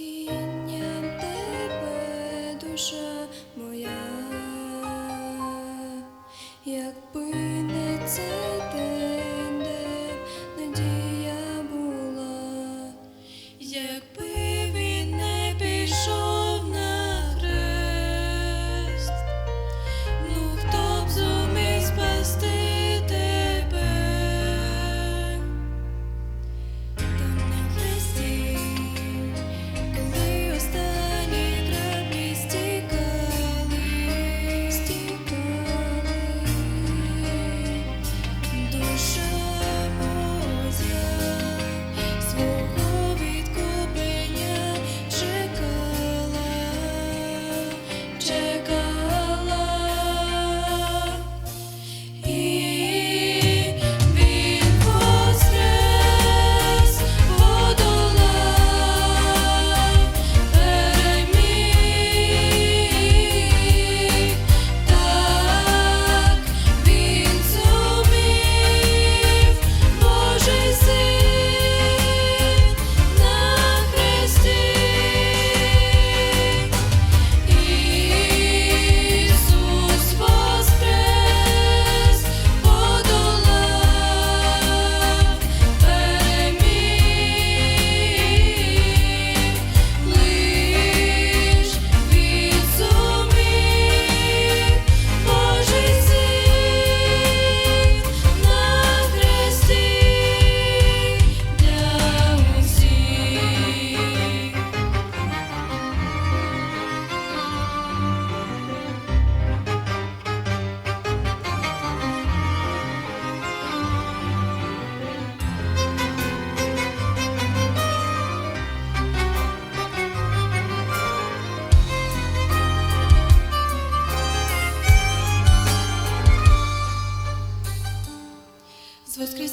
Осіння тебе, душа моя, якби не це.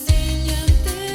enseñante.